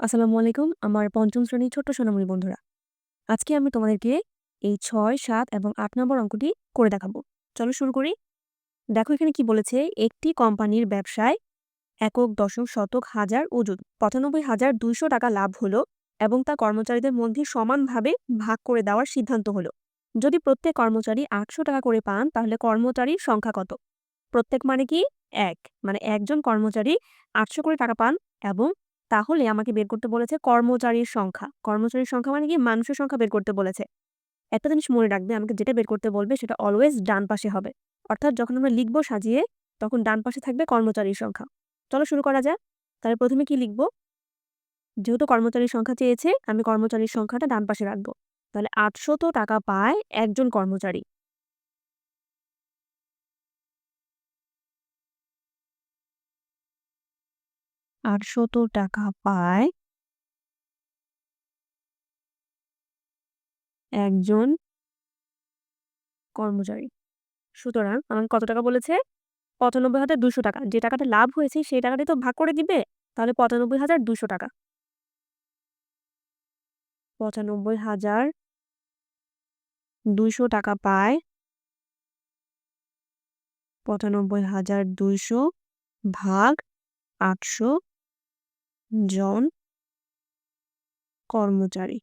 আসসালামু আলাইকুম। আমার পঞ্চম শ্রেণির ছোট্ট সোনামণি বন্ধুরা। আজকে আমি তোমাদেরকে এই ছয়, সাত এবং আট নম্বর অঙ্কটি করে দেখাবো। চলো শুরু করি। দেখো এখানে কি বলেছে, একটি কোম্পানির ব্যবসায় একক দশম শতক হাজার ওজন। পঁচানব্বই হাজার দুইশো টাকা লাভ হলো এবং তা কর্মচারীদের মধ্যে সমানভাবে ভাগ করে দেওয়ার সিদ্ধান্ত হলো। যদি প্রত্যেক কর্মচারী আটশো টাকা করে পান, তাহলে কর্মচারীর সংখ্যা কত? প্রত্যেক মানে কি? এক। মানে একজন কর্মচারী আটশো করে টাকা পান এবং তাহলে আমাকে বের করতে বলেছে কর্মচারীর সংখ্যা। কর্মচারীর সংখ্যা মানে কি? মানুষের সংখ্যা বের করতে বলেছে। একটা জিনিস মনে রাখবে, আমাকে যেটা বের করতে বলবে সেটা অলওয়েজ ডান পাশে হবে। অর্থাৎ যখন আমরা লিখব সাজিয়ে, তখন ডান পাশে থাকবে কর্মচারীর সংখ্যা। চলো শুরু করা যাক। তাহলে প্রথমে কি লিখব? যেহেতু কর্মচারীর সংখ্যা চেয়েছে, আমি কর্মচারীর সংখ্যাটা ডান পাশে রাখব। তাহলে আটশত টাকা পায় একজন কর্মচারী। আটশত টাকা পায় একজন কর্মচারী। সুতরাং আমাকে কত টাকা বলেছে? পঁচানব্বই হাজার দুশো টাকা। যে টাকাটা লাভ হয়েছে, সেই টাকাটাই তো ভাগ করে দিবে? তাহলে পঁচানব্বই হাজার দুশো টাকা। পঁচানব্বই হাজার দুইশো টাকা পায় পঁচানব্বই হাজার দুইশো ভাগ আটশো জন কর্মচারী।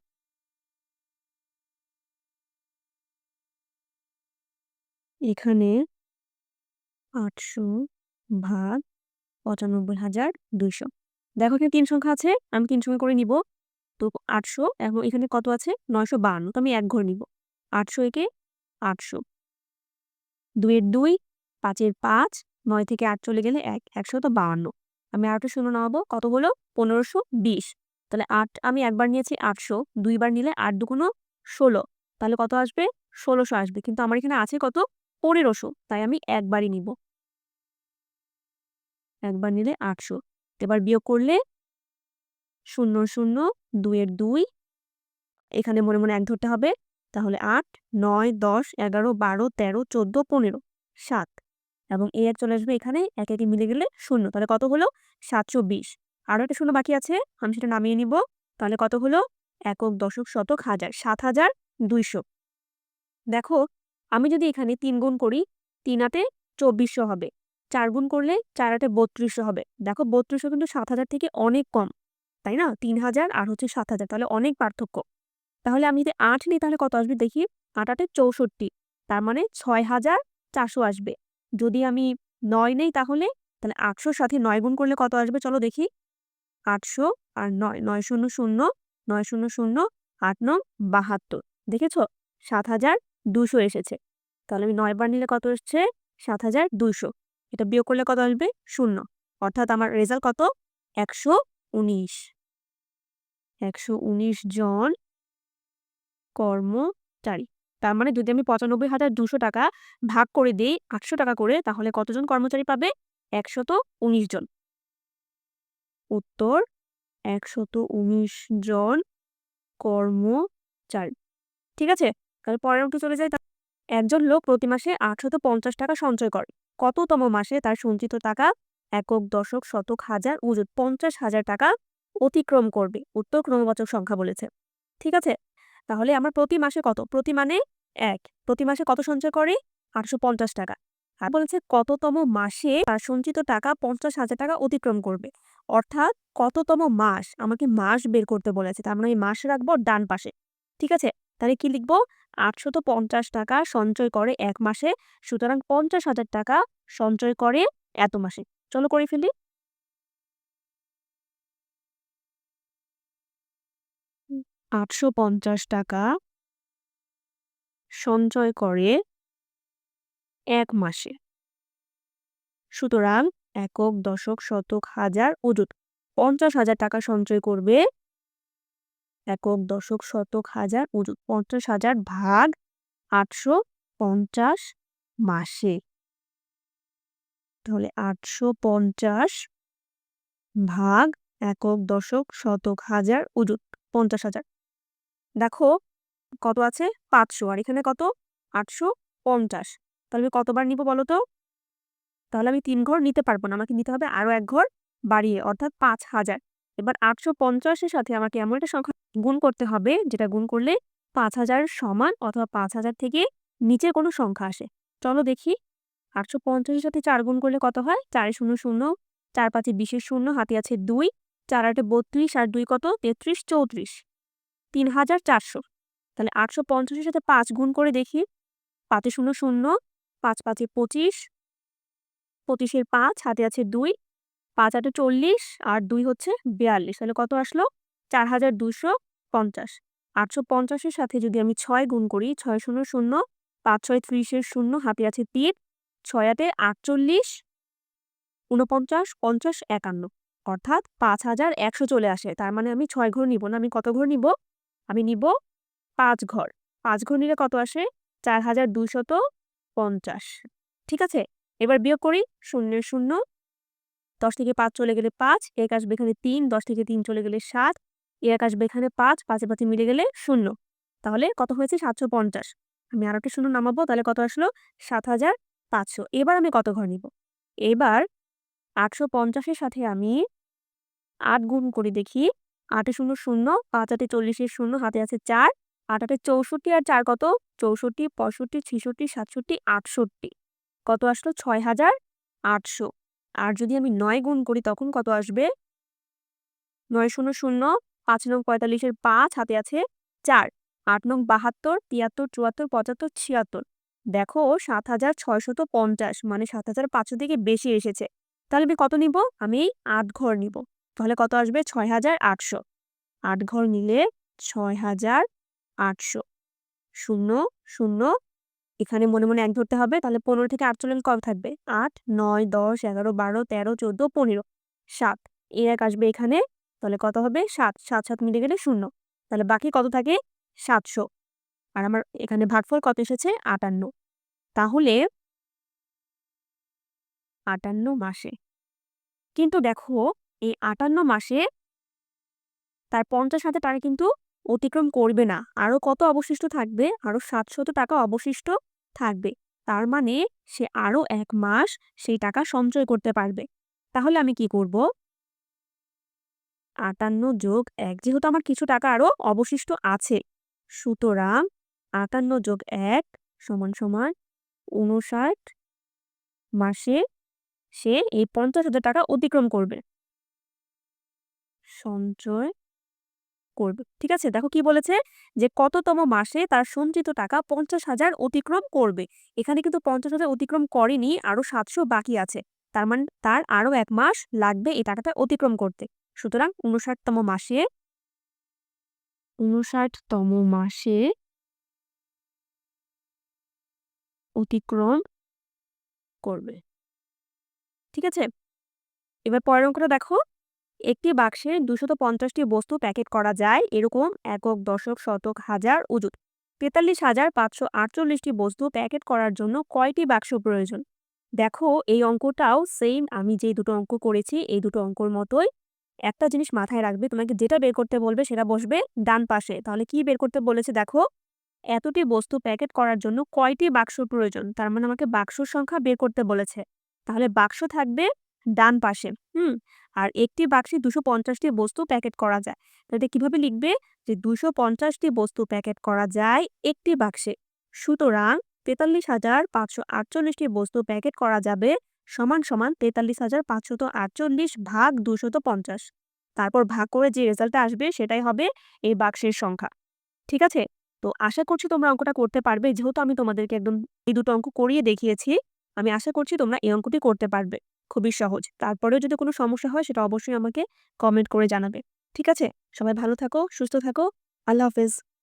এখানে আটশো ভাগ পঁচানব্বই হাজার দুইশো। দেখো এখানে তিন সংখ্যা আছে, আমি তিন সংখ্যা করে নিব। তো আটশো এবং এখানে কত আছে? নয়শো বান্ন, তো আমি এক ঘর নিব। আটশো একে আটশো। দুইয়ের দুই, পাঁচের পাঁচ, নয় থেকে আট চলে গেলে এক, একশো তো বাহান্ন আমি আরেকটা শূন্য নামাবো। কত হলো? পনেরোশো বিশ। তাহলে আট, আমি একবার নিয়েছি আটশো, দুইবার নিলে আট দুগুনো ষোলো। তাহলে কত আসবে? ষোলোশো আসবে। কিন্তু আমার এখানে আছে কত? পনেরোশো। তাই আমি একবারই নিব। একবার নিলে আটশো। এবার বিয়োগ করলে শূন্য শূন্য, দুইয়ের দুই। এখানে মনে মনে এক ধরতে হবে। তাহলে আট, নয়, দশ, এগারো, বারো, তেরো, চোদ্দ, পনেরো, সাত। এবং এ এক চলে আসবে, এখানে এক একে মিলে গেলে শূন্য। তাহলে কত হলো? সাতশো বিশ। আরও একটা শূন্য বাকি আছে, আমি সেটা নামিয়ে নিব। তাহলে কত হলো? একক দশক শতক হাজার, সাত হাজার দুইশো। দেখো, আমি যদি এখানে তিন গুণ করি, তিন আটে চব্বিশশো হবে। চার গুণ করলে চার আটে বত্রিশশো হবে। দেখো, বত্রিশশো কিন্তু সাত হাজার থেকে অনেক কম, তাই না? তিন হাজার আর হচ্ছে সাত হাজার, তাহলে অনেক পার্থক্য। তাহলে আমি যদি আট নিই, তাহলে কত আসবে? দেখি, আট আটে চৌষট্টি, তার মানে ছয় হাজার চারশো আসবে। যদি আমি নয় নেই তাহলে তাহলে আটশোর সাথে নয় গুণ করলে কত আসবে? চলো দেখি। আটশো আর নয় নয় শূন্য শূন্য, নয় শূন্য শূন্য, আট নং বাহাত্তর। দেখেছ? সাত হাজার দুশো এসেছে। তাহলে আমি নয় বার নিলে কত এসছে? সাত হাজার দুশো। এটা বিয়োগ করলে কত আসবে? শূন্য। অর্থাৎ আমার রেজাল্ট কত? একশো উনিশ। একশো উনিশ জন কর্মচারী। তার মানে যদি আমি পঁচানব্বই হাজার দুশো টাকা ভাগ করে দিই আটশো টাকা করে, তাহলে কতজন কর্মচারী পাবে? একশত উনিশ জন। উত্তর, একশত উনিশ জন কর্মচারী। ঠিক আছে? তাহলে পরের অঙ্কে চলে যায় একজন লোক প্রতি মাসে আটশত পঞ্চাশ টাকা সঞ্চয় করে। কততম মাসে তার সঞ্চিত টাকা একক, দশক, শতক, হাজার উজুত পঞ্চাশ হাজার টাকা অতিক্রম করবে? উত্তর ক্রমবাচক সংখ্যা বলেছে। ঠিক আছে? তাহলে আমার প্রতি মাসে কত? প্রতি মানে এক। প্রতি মাসে কত সঞ্চয় করে? আটশো পঞ্চাশ টাকা। আর বলেছে কততম মাসে তার সঞ্চিত টাকা পঞ্চাশ হাজার টাকা অতিক্রম করবে। অর্থাৎ কততম মাস আমাকে মাস বের করতে বলেছে। তার মানে আমি মাস রাখব ডান পাশে। ঠিক আছে? তাহলে কি লিখব? আটশত পঞ্চাশ টাকা সঞ্চয় করে এক মাসে, সুতরাং পঞ্চাশ হাজার টাকা সঞ্চয় করে এত মাসে। চলো করে ফেলি। আটশো পঞ্চাশ টাকা সঞ্চয় করে এক মাসে। সুতরাং একক, দশক, শতক, হাজার ওজুত পঞ্চাশ হাজার টাকা সঞ্চয় করবে একক, দশক, শতক, হাজার ওজুত পঞ্চাশ হাজার ভাগ আটশো পঞ্চাশ মাসে। তাহলে আটশো পঞ্চাশ ভাগ একক, দশক, শতক, হাজার ওজুত পঞ্চাশ হাজার। দেখো কত আছে? পাঁচশো। আর এখানে কত? আটশো পঞ্চাশ। তাহলে আমি কতবার নিব বলো তো? তাহলে আমি তিন ঘর নিতে পারব না। আমাকে নিতে হবে আরও এক ঘর বাড়িয়ে, অর্থাৎ পাঁচ হাজার। এবার আটশো পঞ্চাশের সাথে আমাকে এমন একটা সংখ্যা গুণ করতে হবে, যেটা গুণ করলে পাঁচ হাজার সমান অথবা পাঁচ হাজার থেকে নিচের কোনো সংখ্যা আসে। চলো দেখি। আটশো পঞ্চাশের সাথে চার গুণ করলে কত হয়? চারে শূন্য শূন্য। চার পাঁচে বিশের শূন্য, হাতে আছে দুই। চার আটে বত্রিশ, আর দুই কত? তেত্রিশ, চৌত্রিশ। তিন হাজার চারশো। তাহলে আটশো পঞ্চাশের সাথে পাঁচ গুণ করে দেখি। পাঁচে শূন্য শূন্য, পাঁচ পাঁচে পঁচিশ, পঁচিশের পাঁচ, হাতে আছে দুই, পাঁচ আটে চল্লিশ, আর দুই হচ্ছে বিয়াল্লিশ। তাহলে কত আসলো? চার হাজার দুশো পঞ্চাশ। আটশো পঞ্চাশের সাথে যদি আমি ছয় গুণ করি, ছয় শূন্য শূন্য, পাঁচ ছয় ত্রিশের শূন্য, হাতে আছে তিন, ছয় আটে আটচল্লিশ উনপঞ্চাশ পঞ্চাশ, একান্ন। অর্থাৎ পাঁচ হাজার একশো চলে আসে। তার মানে আমি ছয় ঘর নিব না, আমি কত ঘর নিব? আমি নিব পাঁচ ঘর। পাঁচ ঘর নিলে কত আসে? চার হাজার দুশত পঞ্চাশ। ঠিক আছে? এবার বিয়োগ করি, শূন্য শূন্য। দশ থেকে পাঁচ চলে গেলে পাঁচ, এক আসবে এখানে তিন, দশ থেকে তিন চলে গেলে সাত, এক আসবে এখানে পাঁচ, পাঁচে পাঁচে মিলে গেলে শূন্য। তাহলে কত হয়েছে? সাতশো পঞ্চাশ। আমি আরও একটা শূন্য নামাবো, তাহলে কত আসলো? সাত হাজার পাঁচশো। এবার আমি কত ঘর নিব? এবার আটশো পঞ্চাশের সাথে আমি আট গুণ করি দেখি। আটে শূন্য শূন্য, পাঁচ আটে চল্লিশের শূন্য, হাতে আছে চার, আট আটে চৌষট্টি আর চার কত? চৌষট্টি, পঁয়ষট্টি, ছিষট্টি, সাতষট্টি, আটষট্টি। কত আসলো? ছয় হাজার আটশো। আর যদি আমি নয় গুণ করি তখন কত আসবে? নয় শূন্য শূন্য, পাঁচ নং পঁয়তাল্লিশের পাঁচ, হাতে আছে চার। আট নং বাহাত্তর, তিয়াত্তর, চুয়াত্তর, পঁচাত্তর, ছিয়াত্তর। দেখো, সাত হাজার ছয়শত পঞ্চাশ মানে সাত হাজার পাঁচশো থেকে বেশি এসেছে। তাহলে আমি কত নিব? আমি আট ঘর নিব। তাহলে কত আসবে? ছয় হাজার আটশো। আট ঘর নিলে ছয় হাজার আটশো। শূন্য শূন্য। এখানে মনে মনে এক ধরতে হবে। তাহলে পনেরো থেকে আট চললে কত থাকবে? আট, নয়, দশ, এগারো, বারো, তেরো, চোদ্দ, পনেরো, সাত। এর এক আসবে এখানে। তাহলে কত হবে? সাত। সাত সাত মিলে গেলে শূন্য। তাহলে বাকি কত থাকে? সাতশো। আর আমার এখানে ভাগফল কত এসেছে? আটান্ন। তাহলে আটান্ন মাসে। কিন্তু দেখো এই আটান্ন মাসে তার পঞ্চাশ হাজার টাকা কিন্তু অতিক্রম করবে না। আরও কত অবশিষ্ট থাকবে? আরও সাতশত টাকা অবশিষ্ট থাকবে। তার মানে সে আরও এক মাস সেই টাকা সঞ্চয় করতে পারবে। তাহলে আমি কি করব? আটান্ন যোগ এক যেহেতু আমার কিছু টাকা আরও অবশিষ্ট আছে। সুতরাং আটান্ন যোগ এক সমান সমান উনষাট মাসে সে এই পঞ্চাশ হাজার টাকা অতিক্রম করবে। সঞ্চয় করবে। ঠিক আছে? দেখো কি বলেছে যে, কততম মাসে তার সঞ্চিত টাকা পঞ্চাশ হাজার অতিক্রম করবে। এখানে কিন্তু পঞ্চাশ হাজার অতিক্রম করেনি, আরও সাতশো বাকি আছে। তার মানে তার আরও এক মাস লাগবে এই টাকাটা অতিক্রম করতে। সুতরাং উনষাটতম মাসে উনষাটতম মাসে অতিক্রম করবে। ঠিক আছে? এবার পরের অঙ্কটা দেখো। একটি বাক্সে দুশত পঞ্চাশটি বস্তু প্যাকেট করা যায়, এরকম একক, দশক, শতক, হাজার, উজুত। তেতাল্লিশ হাজার পাঁচশো আটচল্লিশটি বস্তু প্যাকেট করার জন্য কয়টি বাক্স প্রয়োজন? দেখো, এই অঙ্কটাও সেম আমি যে দুটো অঙ্ক করেছি, এই দুটো অঙ্কর মতোই। একটা জিনিস মাথায় রাখবে, তোমাকে যেটা বের করতে বলবে সেটা বসবে ডান পাশে। তাহলে কি বের করতে বলেছে দেখো? এতটি বস্তু প্যাকেট করার জন্য কয়টি বাক্স প্রয়োজন? তার মানে আমাকে বাক্সর সংখ্যা বের করতে বলেছে। তাহলে বাক্স থাকবে ডান পাশে, হুম? আর একটি বাক্সে দুশো পঞ্চাশটি বস্তু প্যাকেট করা যায়। তাহলে কীভাবে লিখবে? যে দুশো পঞ্চাশটি বস্তু প্যাকেট করা যায় একটি বাক্সে। সুতরাং তেতাল্লিশ হাজার পাঁচশো আটচল্লিশটি বস্তু প্যাকেট করা যাবে সমান সমান তেতাল্লিশ হাজার পাঁচশত আটচল্লিশ ভাগ দুশত পঞ্চাশ। তারপর ভাগ করে যে রেজাল্টটা আসবে সেটাই হবে এই বাক্সের সংখ্যা। ঠিক আছে? তো আশা করছি তোমরা অঙ্কটা করতে পারবে। যেহেতু আমি তোমাদেরকে একদম এই দুটো অঙ্ক করিয়ে দেখিয়েছি, আমি আশা করছি তোমরা এই অঙ্কটি করতে পারবে। খুবই সহজ। তারপরেও যদি কোনো সমস্যা হয়, সেটা অবশ্যই আমাকে কমেন্ট করে জানাবে। ঠিক আছে? সবাই ভালো থাকো, সুস্থ থাকো। আল্লাহ হাফেজ।